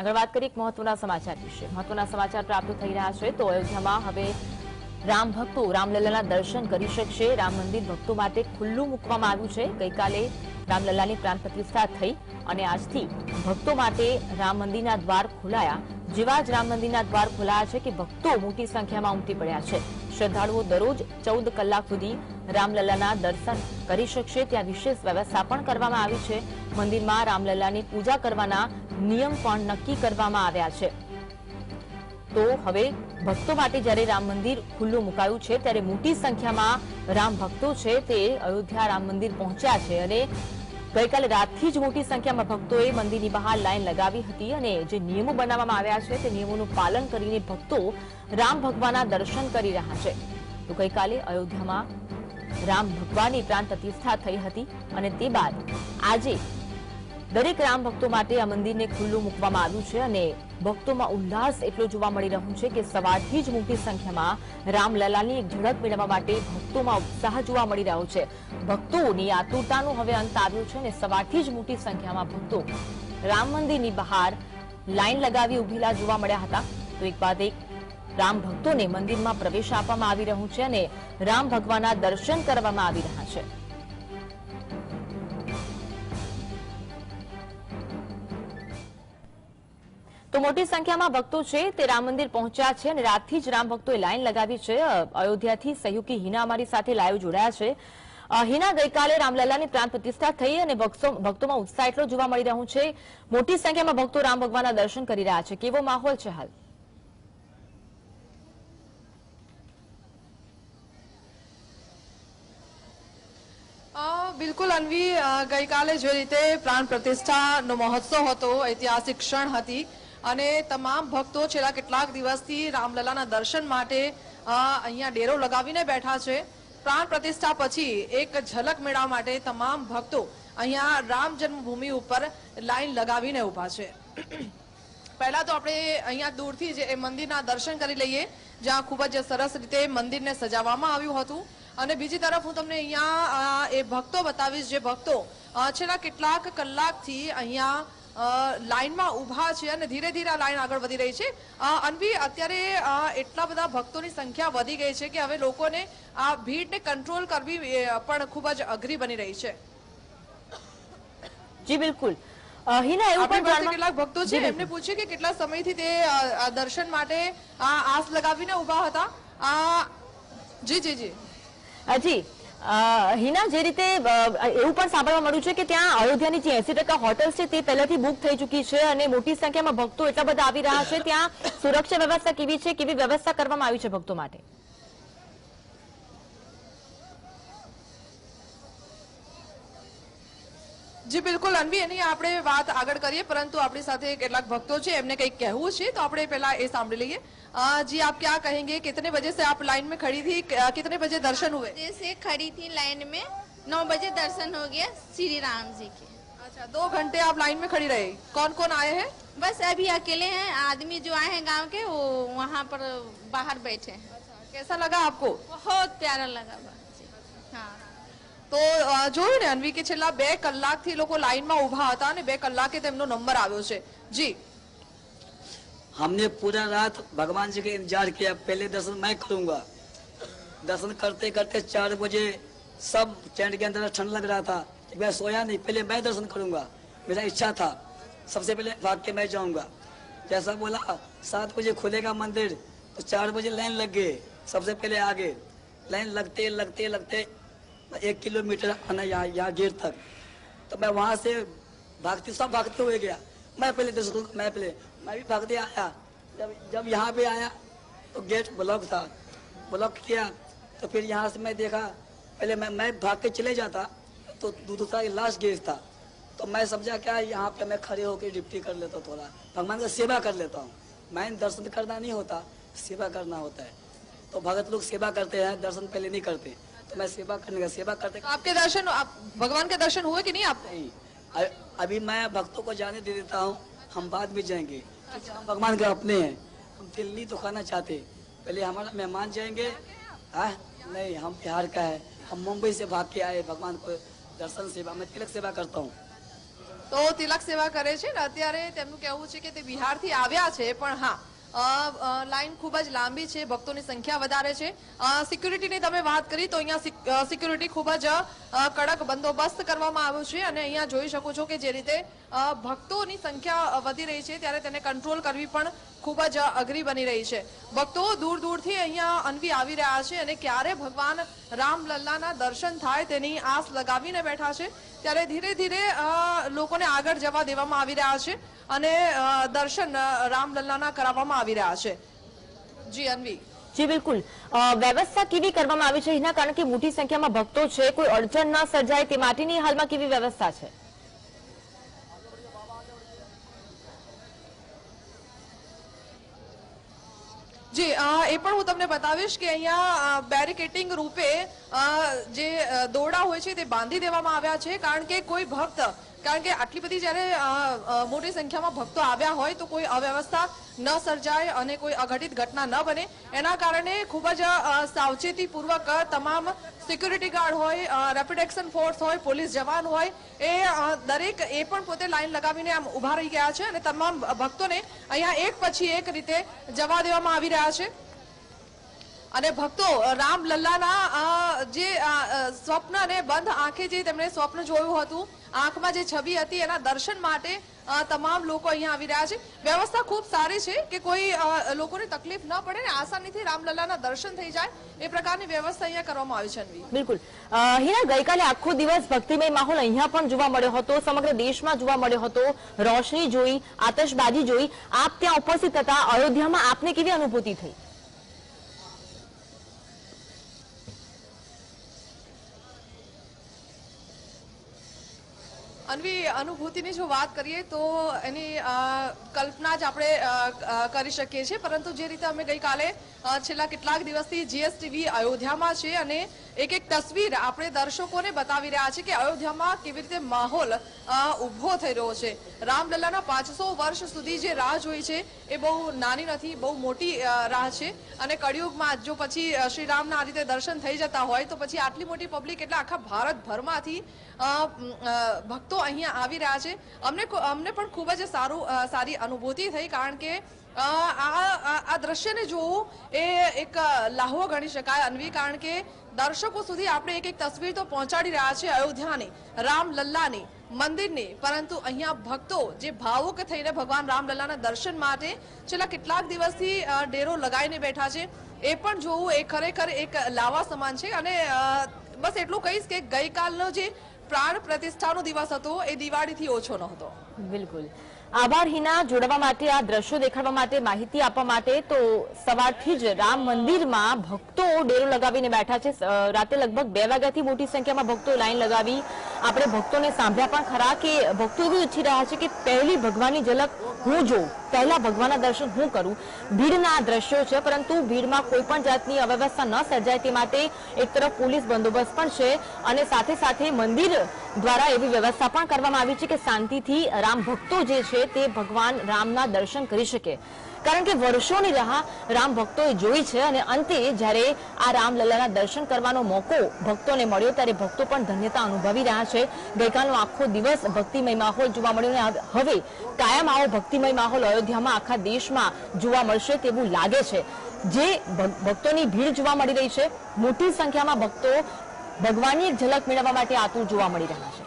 આગળ વાત કરીએ મહત્વના સમાચાર વિશે. મહત્વના સમાચાર પ્રાપ્ત થઈ રહ્યા છે તો અયોધ્યામાં હવે રામ ભક્તો રામલલ્લાના દર્શન કરી શકશે. રામ મંદિર ભક્તો માટે ખુલ્લું મૂકવામાં આવ્યું છે. ગઈકાલે રામલલ્લાની પ્રાણ પ્રતિષ્ઠા થઈ અને આજથી ભક્તો માટે રામ મંદિરના દ્વાર ખોલાયા. જેવા જ રામ મંદિરના દ્વાર ખોલાયા છે કે ભક્તો મોટી સંખ્યામાં ઉમટી પડ્યા છે. શ્રદ્ધાળુઓ દરરોજ ચૌદ કલાક સુધી રામલલ્લાના દર્શન કરી શકશે. ત્યાં વિશેષ વ્યવસ્થા પણ કરવામાં આવી છે. મંદિરમાં રામલલ્લાની પૂજા કરવાના નિયમ પણ નક્કી કરવામાં આવ્યા છે. તો હવે ભક્તો માટે જ્યારે રામ મંદિર ખુલ્લું મુકાયું છે, ત્યારે મોટી સંખ્યામાં રામ ભક્તો છે તે અયોધ્યા રામ મંદિર પહોંચ્યા છે અને ગઈકાલે રાતથી જ મોટી સંખ્યામાં ભક્તોએ મંદિરની બહાર લાઈન લગાવી હતી અને જે નિયમો બનાવવામાં આવ્યા છે, તે નિયમોનું પાલન કરીને ભક્તો રામ ભગવાનના દર્શન કરી રહ્યા છે. તો ગઈકાલે અયોધ્યામાં રામ ભગવાનની પ્રાણ પ્રતિષ્ઠા થઈ હતી અને તે બાદ આજે દરેક રામ ભક્તો માટે આ મંદિરને ખુલ્લું મૂકવામાં આવ્યું છે અને ભક્તોમાં ઉલ્લાસ એટલો જોવા મળી રહ્યો છે કે સવારથી જ મોટી સંખ્યામાં રામલલાની એક ઝડપ મેળવવા માટે ભક્તોમાં ઉત્સાહ જોવા મળી રહ્યો છે. ભક્તોની આતુરતાનો હવે અંત આવ્યો છે અને સવારથી જ મોટી સંખ્યામાં ભક્તો રામ મંદિરની બહાર લાઈન લગાવી ઉભેલા જોવા મળ્યા હતા. તો એક બાદ એક રામ ભક્તોને મંદિરમાં પ્રવેશ આપવામાં આવી રહ્યો છે અને રામ ભગવાનના દર્શન કરવામાં આવી રહ્યા છે. મોટી સંખ્યામાં ભક્તો છે, તે રામ મંદિર પહોંચ્યા છે અને રાતથી જ રામ ભક્તોએ લાઈન લગાવી છે. અયોધ્યાથી સહયોગી હિના અમારી સાથે લાઈવ જોડાયા છે. હિના ગઈકાલે રામલલ્લાની પ્રાણ પ્રતિષ્ઠા થઈ અને ભક્તોમાં ઉત્સાહ એટલો જોવા મળી રહ્યો છે. મોટી સંખ્યામાં ભક્તો રામ ભગવાનના દર્શન કરી રહ્યા છે. કેવો માહોલ છે હાલ? બિલકુલ અન્વી ગઈકાલે જે રીતે પ્રાણ પ્રતિષ્ઠાનો મહોત્સવ હતો, ઐતિહાસિક ક્ષણ હતી અને તમામ ભક્તો છેલ્લા કેટલાક દિવસથી રામલલાના દર્શન માટે અહીંયા ડેરો લગાવીને બેઠા છે. પ્રાણ પ્રતિષ્ઠા પછી એક ઝલક મેળવવા માટે તમામ ભક્તો અહીંયા રામ જન્મભૂમિ ઉપર લાઈન લગાવીને ઊભા છે. પહેલા તો આપણે અહીંયા દૂરથી જ એ મંદિરના દર્શન કરી લઈએ, જ્યાં ખૂબ જ સરસ રીતે મંદિરને સજાવવામાં આવ્યું હતું. અને બીજી તરફ હું તમને અહીંયા એ ભક્તો બતાવીશ. જે ભક્તો છેલ્લા કેટલાક કલાકથી અહીંયા અ, લાઈનમાં ઊભા છે અને ધીરે ધીરે આ લાઈન આગળ વધી રહી છે. અનવી અત્યારે એટલા બધા ભક્તોની સંખ્યા વધી ગઈ છે કે હવે લોકોને આ ભીડને કંટ્રોલ કરવી પણ ખૂબ જ અઘરી બની રહી છે. જી બિલકુલ. હિના એવું પણ કેટલાક ભક્તો છે એમને પૂછ્યું કે કેટલા સમયથી તે દર્શન માટે આ આસ લગાવીને ઊભા હતા? જી જી જી. જી. હિના, જે રીતે એવું પણ સાંભળવા મળ્યું છે કે ત્યાં અયોધ્યાની જે એસી ટકા હોટલ્સ છે તે પહેલાથી બુક થઈ ચૂકી છે અને મોટી સંખ્યામાં ભક્તો એટલા બધા આવી રહ્યા છે, ત્યાં સુરક્ષા વ્યવસ્થા કેવી છે, કેવી વ્યવસ્થા કરવામાં આવી છે ભક્તો માટે? જી બિલકુલ અન્વી એની આપણે વાત આગળ કરીએ પરંતુ આપણી સાથે કેટલાક भक्तो છે એમને કંઈક કહેવું છે तो આપણે પહેલા એ સાંભળી લઈએ अ, जी आप क्या कहेंगे कितने बजे से आप लाइन में खड़ी थी क- कितने बजे दर्शन हुए बजे से खड़ी थी लाइन में नौ बजे दर्शन हो गया श्री राम जी के अच्छा दो घंटे आप लाइन में खड़ी रहे कौन कौन आए हैं बस अभी अकेले हैं आदमी जो आए हैं गांव के वो वहाँ पर बाहर बैठे हैं कैसा लगा आपको बहुत प्यारा लगा बा जी हाँ તો અ, જોયું ને અન્વી કે છેલ્લા બે કલાકથી લોકો લાઈનમાં ઊભા હતા અને બે કલાકે તેમનો નંબર આવ્યો છે જી हमने पूरा रात भगवान जी का इंतजार किया पहले दर्शन मैं करूंगा दर्शन करते करते चार बजे सब टेंट के अंदर ठंड लग रहा था मैं सोया नहीं पहले मैं दर्शन करूंगा मेरा इच्छा था सबसे पहले भाग के मैं जाऊंगा जैसा बोला सात बजे खुलेगा मंदिर तो चार बजे लाइन लग गए सबसे पहले आगे लाइन लगते लगते लगते एक किलोमीटर आना यहाँ यहाँ गेट तक। तो मैं वहाँ से भागते सब भागते हुए गया। मैं पहले दर्शन करूँगा, मैं पहले मैं भी भागते आया। जब जब यहाँ पे आया तो गेट ब्लॉक था। ब्लॉक किया तो फिर यहाँ से मैं देखा पहले मैं मैं भाग के चले जाता तो दूसरा लास्ट गेट था। तो मैं समझा क्या यहाँ पे मैं खड़े होकर डिप्टी कर लेता थोड़ा। भगवान का सेवा कर लेता हूँ। मैं दर्शन करना नहीं होता सेवा करना होता है। तो भगत लोग सेवा करते हैं दर्शन पहले नहीं करते। तो मैं सेवा करने का सेवा करते तो आपके दर्शन आप भगवान के दर्शन हुए कि नहीं आपको नहीं अ- अभी मैं भक्तों को जाने दे देता हूँ हम बाद में जाएंगे क्योंकि हम भगवान के अपने हैं हम दिल्ली तो खाना चाहते पहले हमारा मेहमान जाएंगे हाँ नहीं हम बिहार का है हम मुंबई से भाग के आए भगवान को दर्शन सेवा मैं तिलक सेवा करता हूँ તો તિલક સેવા કરે છે ને અત્યારે તેમનું કહેવું છે કે તે બિહારથી આવ્યા છે પણ હા લાઈન ખૂબ જ લાંબી છે, ભક્તોની સંખ્યા વધારે છે. સિક્યુરિટીની તમે વાત કરી તો અહીંયા સિક્યુરિટી ખૂબ જ કડક બંદોબસ્ત કરવામાં આવ્યો છે અને અહીંયા જોઈ શકો છો કે જે રીતે ભક્તોની સંખ્યા વધી રહી છે ત્યારે તેને કંટ્રોલ કરવી પણ ખૂબ જ અઘરી બની રહી છે. ભક્તો દૂર દૂરથી અહીંયા અનવી આવી રહ્યા છે અને ક્યારે ભગવાન રામલલ્લાના દર્શન થાય તેની આસ લગાવીને બેઠા છે, ત્યારે ધીરે ધીરે લોકોને આગળ જવા દેવામાં આવી રહ્યા છે અને દર્શન રામલલ્લાના કરાવવામાં આવી રહ્યા છે. જી, અનવી. જી, બિલકુલ. વ્યવસ્થા કેવી કરવામાં આવી છે? એના કારણ કે મોટી સંખ્યામાં ભક્તો છે, કોઈ અડચણ ન સર્જાય, તે માટેની હાલમાં કેવી વ્યવસ્થા છે? જી એ પણ હું તમને બતાવીશ કે અહીંયા બેરિકેટિંગ રૂપે જે દોરડા હોય છે તે બાંધી દેવામાં આવ્યા છે. કારણ કે કોઈ ભક્ત, કારણ કે આટલી બધી જ્યારે મોટી સંખ્યામાં ભક્તો આવ્યા હોય તો કોઈ અવ્યવસ્થા ન સર્જાય અને કોઈ અઘટિત ઘટના ન બને. એના કારણે ખૂબ જ સાવચેતીપૂર્વક તમામ સિક્યુરિટી ગાર્ડ હોય રેપિડ એક્શન ફોર્સ હોય, પોલીસ જવાન હોય, એ દરેક એ પણ પોતે લાઈન લગાવીને આમ ઊભા રહી ગયા છે અને તમામ ભક્તોને અહીંયા એક પછી એક રીતે જવા દેવામાં આવી રહ્યા છે. અને ભક્તો રામ લલ્લાના જે સ્વપ્ન અને બંધ આંખે જે તેમણે સ્વપ્ન જોયું હતું, આંખમાં જે છબી હતી, એના દર્શન માટે તમામ લોકો અહીંયા આવી રહ્યા છે. વ્યવસ્થા ખૂબ સારી છે કે કોઈ લોકોને તકલીફ ન પડે ને આસાનીથી રામલલ્લાના દર્શન થઈ જાય. એ પ્રકારની વ્યવસ્થા અહીંયા કરવામાં આવી છે, અન્વી. બિલકુલ. હીરા, ગઈકાલે આખો દિવસ ભક્તિમય માહોલ અહીંયા પણ જોવા મળ્યો હતો, સમગ્ર દેશમાં જોવા મળ્યો હતો. રોશની જોઈ, આતશબાજી જોઈ. આપ ત્યાં ઉપસ્થિત હતા. અયોધ્યામાં આપને કેવી અનુભૂતિ થઈ? અન્વી, અનુભૂતિની જો વાત કરીએ તો એની કલ્પના જ આપણે કરી શકીએ છીએ. પરંતુ જે રીતે અમે ગઈકાલે છેલ્લા કેટલાક દિવસથી જીએસટીવી અયોધ્યામાં છે અને એક એક તસવીર આપણે દર્શકોને બતાવી રહ્યા છે કે અયોધ્યામાં કેવી રીતે માહોલ ઊભો થઈ રહ્યો છે. રામલલ્લાના પાંચસો વર્ષ સુધી જે રાહ જોઈ છે, એ બહુ નાની નથી, બહુ મોટી રાહ છે. અને કળિયુગમાં જો પછી શ્રીરામના આ રીતે દર્શન થઈ જતા હોય, તો પછી આટલી મોટી પબ્લિક એટલે આખા ભારતભરમાંથી ભક્તો અહીંયા આવી રહ્યા છે. અમને અમને પણ ખૂબ જ સારું સારી અનુભૂતિ થઈ, કારણ કે આ, આ- દ્રશ્યને જોવું એ એક લાહવો ગણી શકાય અન્વી, કારણ કે દર્શકો સુધી આપણે એક એક તસવીર તો પહોંચાડી રહ્યા છે અયોધ્યાની, રામ લલ્લાની, મંદિરની. પરંતુ અહીંયા ભક્તો જે ભાવુક થઈને ભગવાન રામલલ્લાના દર્શન માટે છેલ્લા કેટલાક દિવસથી ડેરો લગાવીને બેઠા છે. એ પણ જોવું એ ખરેખર એક લાવા સમાન છે. અને બસ એટલું કહીશ કે ગઈકાલનો જે પ્રાણ પ્રતિષ્ઠાનો દિવસ હતો, એ દિવાળીથી ઓછો નહોતો. બિલકુલ. આભાર હિના, જોડવા માટે, આ દ્રશ્યો દેખાડવા માટે માહિતી આપવા માટે તો સવારથી જ રામ મંદિરમાં ભક્તો ડેરો લગાવીને બેઠા છે. રાતે લગભગ બે વાગ્યાથી મોટી સંખ્યામાં ભક્તો લાઈન લગાવી આપણે ભક્તોને સાંભળ્યા પણ ખરા કે ભક્તો એવું ઈચ્છી રહ્યા છે કે પહેલી ભગવાનની ઝલક હું જોઉં, પહેલા ભગવાનના દર્શન હું કરું. ભીડના દ્રશ્યો છે, પરંતુ ભીડમાં કોઈ પણ જાતની અવ્યવસ્થા ન સર્જાય તે માટે એક તરફ પોલીસ બંદોબસ્ત પણ છે અને સાથે સાથે મંદિર દ્વારા એવી વ્યવસ્થા પણ કરવામાં આવી છે કે શાંતિથી રામ ભક્તો જે છે તે ભગવાન રામના દર્શન કરી શકે. કારણ કે વર્ષોની રાહ રામ ભક્તોએ જોઈ છે અને અંતે જ્યારે આ રામલલ્લાના દર્શન કરવાનો મોકો ભક્તોને મળ્યો ત્યારે ભક્તો પણ ધન્યતા અનુભવી રહ્યા છે. ગઈકાલનો આખો દિવસ ભક્તિમય માહોલ જોવા મળ્યો અને હવે કાયમ આવો ભક્તિમય માહોલ અયોધ્યામાં આખા દેશમાં જોવા મળશે તેવું લાગે છે. જે ભક્તોની ભીડ જોવા મળી રહી છે, મોટી સંખ્યામાં ભક્તો ભગવાનની એક ઝલક મેળવવા માટે આતુર જોવા મળી રહ્યા છે.